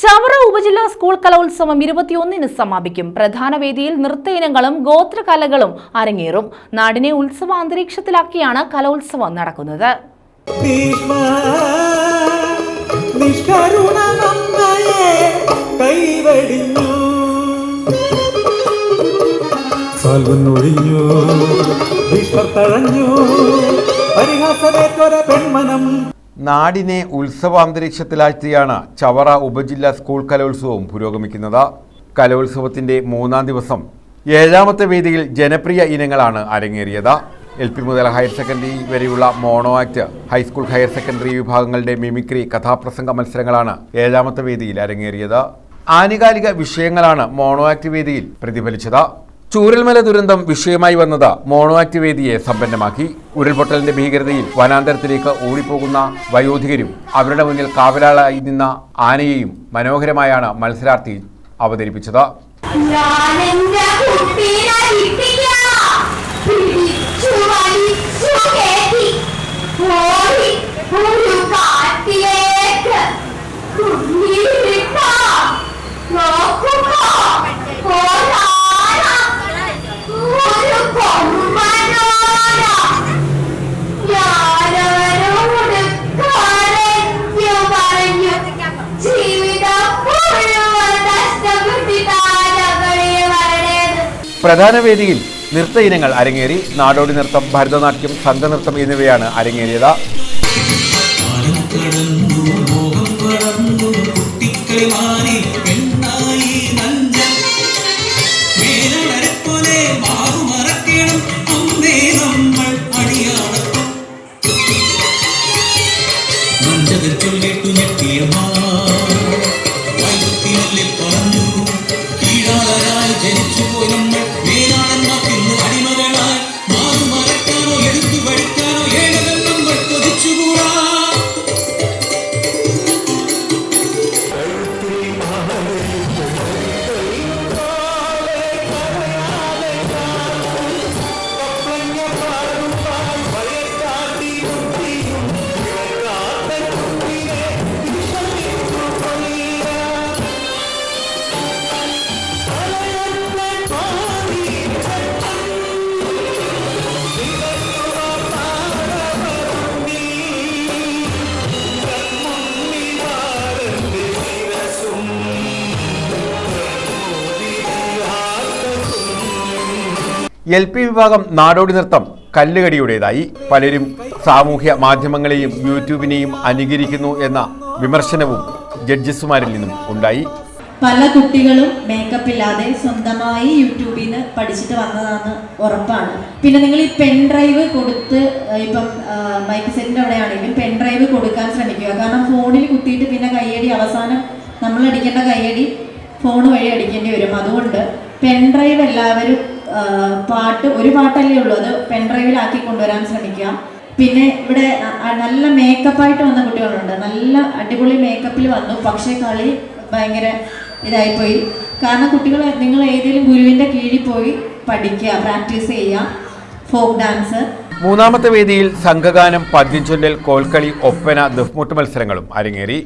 ചവറ ഉപജില്ലാ സ്കൂൾ കലോത്സവം ഇരുപത്തിയൊന്നിന് സമാപിക്കും. പ്രധാന വേദിയിൽ നൃത്ത ഇനങ്ങളും ഗോത്രകലകളും അരങ്ങേറും. നാടിനെ ഉത്സവ അന്തരീക്ഷത്തിലാക്കിയാണ് കലോത്സവം നടക്കുന്നത്. തഴഞ്ഞു. പരിഹാസമേറ്റൊര പെൺമനം നാടിനെ ഉത്സവാന്തരീക്ഷത്തിലാഴ്ത്തിയാണ് ചവറ ഉപജില്ലാ സ്കൂൾ കലോത്സവം പുരോഗമിക്കുന്നത്. കലോത്സവത്തിന്റെ മൂന്നാം ദിവസം ഏഴാമത്തെ വേദിയിൽ ജനപ്രിയ ഇനങ്ങളാണ് അരങ്ങേറിയത്. എൽ പി മുതൽ ഹയർ സെക്കൻഡറി വരെയുള്ള mono act high school higher secondary വിഭാഗങ്ങളുടെ മിമിക്രി കഥാപ്രസംഗ മത്സരങ്ങളാണ് ഏഴാമത്തെ വേദിയിൽ അരങ്ങേറിയത്. ആനുകാലിക വിഷയങ്ങളാണ് മോണോ ആക്ട് വേദിയിൽ പ്രതിഫലിച്ചത്. ചൂരൽമല ദുരന്തം വിഷയമായി വന്നത് മോണോ ആക്ട് വേദിയെ സമ്പന്നമാക്കി. ഉരുൾപൊട്ടലിന്റെ ഭീകരതയിൽ വനാന്തരത്തിലേക്ക് ഓടിപ്പോകുന്ന വയോധികരും അവരുടെ മുന്നിൽ കാവലാളായി നിന്ന ആനയെയും മനോഹരമായാണ് മത്സരാർത്ഥി അവതരിപ്പിച്ചത്. പ്രധാന വേദിയിൽ നൃത്ത ഇനങ്ങൾ അരങ്ങേറി. നാടോടി നൃത്തം ഭരതനാട്യം സംഘനൃത്തം എന്നിവയാണ് അരങ്ങേറിയത്. ജനിച്ചു പോയി മോഹം എൽ പി വിഭാഗം നാടോടി നൃത്തം കല്ലുകടിയുടേതായി. പലരും സാമൂഹ്യ മാധ്യമങ്ങളെയും യൂട്യൂബിനെയും അനുകരിക്കുന്നു എന്ന വിമർശനവും ജഡ്ജസുമാരിൽ നിന്നും ഉണ്ടായി. പല കുട്ടികളും മേക്കപ്പ് ഇല്ലാതെ സ്വന്തമായി യൂട്യൂബിൽ നിന്ന് പഠിച്ചിട്ട് വന്നതാണ് ഉറപ്പാണ്. പിന്നെ നിങ്ങൾ ഈ പെൻ ഡ്രൈവ് കൊടുത്ത് ഇപ്പം മൈക്ക് സെറ്റിന്റെ അവിടെ ആണെങ്കിലും പെൻ ഡ്രൈവ് കൊടുക്കാൻ ശ്രമിക്കുക. കാരണം ഫോണിൽ കുത്തിയിട്ട് പിന്നെ കയ്യടി അവസാനം നമ്മൾ അടിക്കേണ്ട കയ്യടി ഫോൺ വഴി അടിക്കേണ്ടി വരും. അതുകൊണ്ട് പെൻ ഡ്രൈവ് എല്ലാവരും പാട്ട് ഒരു പാട്ടല്ലേ ഉള്ളൂ. അത് പെൻ ഡ്രൈവിലാക്കി കൊണ്ടുവരാൻ ശ്രമിക്കുക. പിന്നെ ഇവിടെ നല്ല മേക്കപ്പായിട്ട് വന്ന കുട്ടികളുണ്ട്. നല്ല അടിപൊളി മേക്കപ്പിൽ വന്നു. പക്ഷേ കളി ഭയങ്കര ഇതായിപ്പോയി. കാരണം കുട്ടികൾ നിങ്ങൾ ഏതെങ്കിലും ഗുരുവിന്റെ കീഴിൽ പോയി പഠിക്കുക പ്രാക്ടീസ് ചെയ്യുക. ഫോക്ക് ഡാൻസ് മൂന്നാമത്തെ വേദിയിൽ സംഘഗാനം പദ്യചൊല്ലൽ കോൽക്കളി ഒപ്പന ദഫ്മുട്ട് മത്സരങ്ങളും അരങ്ങേറി.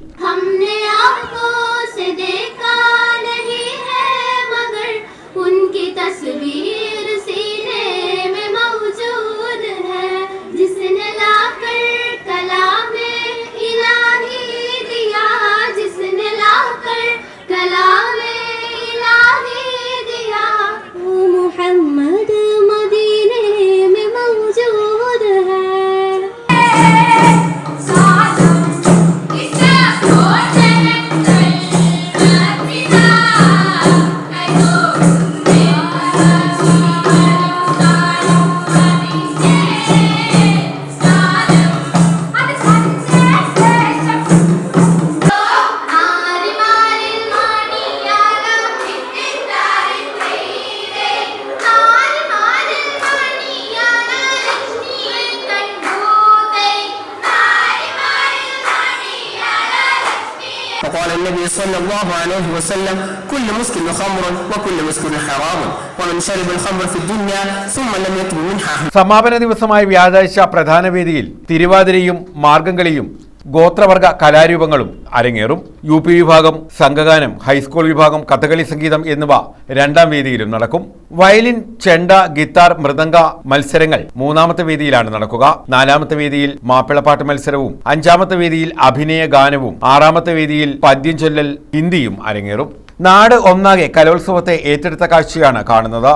النبي صلى الله عليه وسلم كل مسكر خمر وكل مسكر حرام ومن شرب الخمر في الدنيا ثم لم يتب منها സമാപന ദിവസമായ വ്യാഴാഴ്ച പ്രധാന വേദിയിൽ തിരുവാതിരയും മാർഗംകളിയും ഗോത്രവർഗ കലാരൂപങ്ങളും അരങ്ങേറും. യു പി വിഭാഗം സംഘഗാനം ഹൈസ്കൂൾ വിഭാഗം കഥകളി സംഗീതം എന്നിവ രണ്ടാം വേദിയിലും നടക്കും. വയലിൻ ചെണ്ട ഗിത്താർ മൃദംഗ മത്സരങ്ങൾ മൂന്നാമത്തെ വേദിയിലാണ് നടക്കുക. നാലാമത്തെ വേദിയിൽ മാപ്പിളപ്പാട്ട് മത്സരവും അഞ്ചാമത്തെ വേദിയിൽ അഭിനയ ഗാനവും ആറാമത്തെ വേദിയിൽ പദ്യം ചൊല്ലൽ ഹിന്ദിയും അരങ്ങേറും. നാട് ഒന്നാകെ കലോത്സവത്തെ ഏറ്റെടുത്ത കാഴ്ചയാണ് കാണുന്നത്.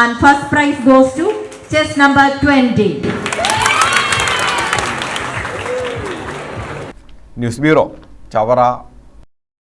And first prize goes to chess number 20. News bureau Chavara.